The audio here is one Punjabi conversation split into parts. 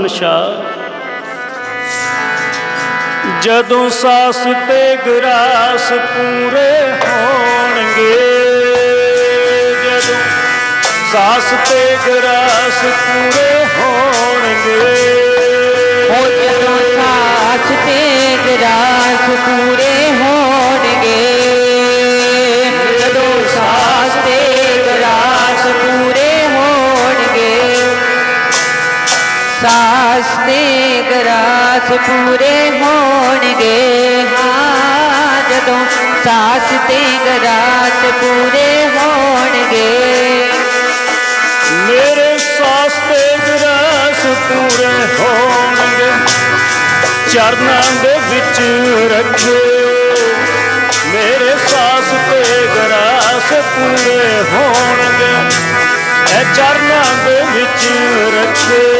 ਸ਼ਹਿਨशाह ਜਦੋਂ ਸਾਸ ਤੇ ਗਰਾਸ ਪੂਰੇ ਹੋਣਗੇ ਜਦੋਂ ਸਾਸ ਤੇ ਗਰਾਸ ਪੂਰੇ ਹੋਣਗੇ ਸਾਸ ਤੇ ਗਰਾਸ ਪੂਰੇ ਹੋਣਗੇ। ਹਾਂ, ਜਦੋਂ ਸਾਸ ਤੇ ਗਰਾਸ ਪੂਰੇ ਹੋਣਗੇ। ਮੇਰੇ ਸਾਸਤੇ ਗਰਾਸ ਪੂਰੇ ਹੋਣਗੇ। ਚਰਨਾਂ ਦੇ ਵਿੱਚ ਰੱਖਿਓ ਮੇਰੇ ਸਾਸ ਤੇ ਗਰਾਸ ਪੂਰੇ ਹੋਣਗੇ। ਇਹ ਚਰਨਾਂ ਦੇ ਵਿੱਚ ਰੱਖਿਓ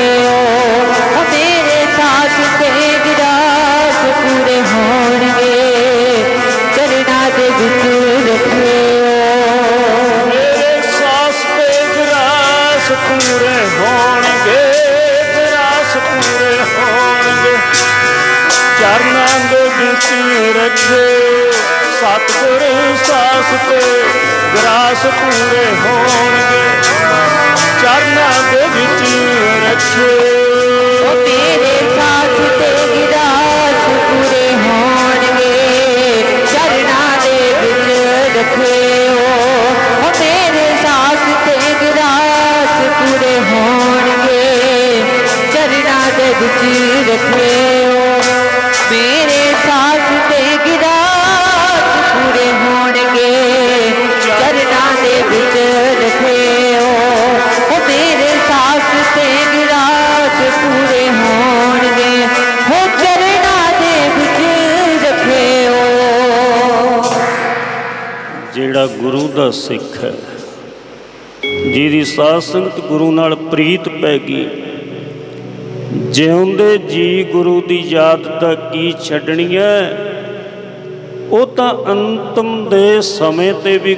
ਚਰਨਾਂ ਦੇ ਵਿੱਚ ਰੱਖਿਓ ਸਤਿਗੁਰ ਸਾਸ ਤੇ ਗਰਾਸ ਪੂਰੇ ਹੋਣਗੇ। ਚਰਨਾਂ ਦੇ ਵਿੱਚ ਰੱਖਿਓ ਓ ਮੇਰੇ ਸਾਸ ਤੇ ਗਿਰਾਸ ਪੂਰੇ ਹੋਣਗੇ। ਚਰਨਾਂ ਦੇ ਵਿੱਚ ਰੱਖੇ ਓ ਮੇਰੇ ਸਾਸ ਤੇ ਗਿਰਾਸ ਪੂਰੇ ਹੋਣਗੇ। ਚਰਨਾਂ ਦੇ ਵਿੱਚ ਰੱਖੇ ਮੇਰੇ ਸਾਸ ਤੇ ਗਿਰਾਸ ਪੂਰੇ ਹੋਣਗੇ। ਚਰਨਾਂ ਦੇ ਵਿੱਚ ਰੱਖਿਓ। ਓ ਮੇਰੇ ਸਾਸ ਤੇ ਗਿਰਾਸ ਪੂਰੇ ਹੋਣਗੇ। ਹੋ ਚਰਨਾਂ ਦੇ ਵਿੱਚ ਰੱਖਿਓ। ਜਿਹੜਾ ਗੁਰੂ ਦਾ ਸਿੱਖ ਹੈ, ਜਿਹਦੀ ਸਾਧ ਸੰਗਤ ਗੁਰੂ ਨਾਲ ਪ੍ਰੀਤ ਪੈ ਗਈ ਜਿਉਂਦੇ ਜੀ ਗੁਰੂ ਦੀ ਯਾਦ ਤਾਂ ਕੀ ਛੱਡਣੀ ਹੈ? ਉਹ ਤਾਂ ਅੰਤਮ ਦੇ ਸਮੇਂ ਤੇ ਵੀ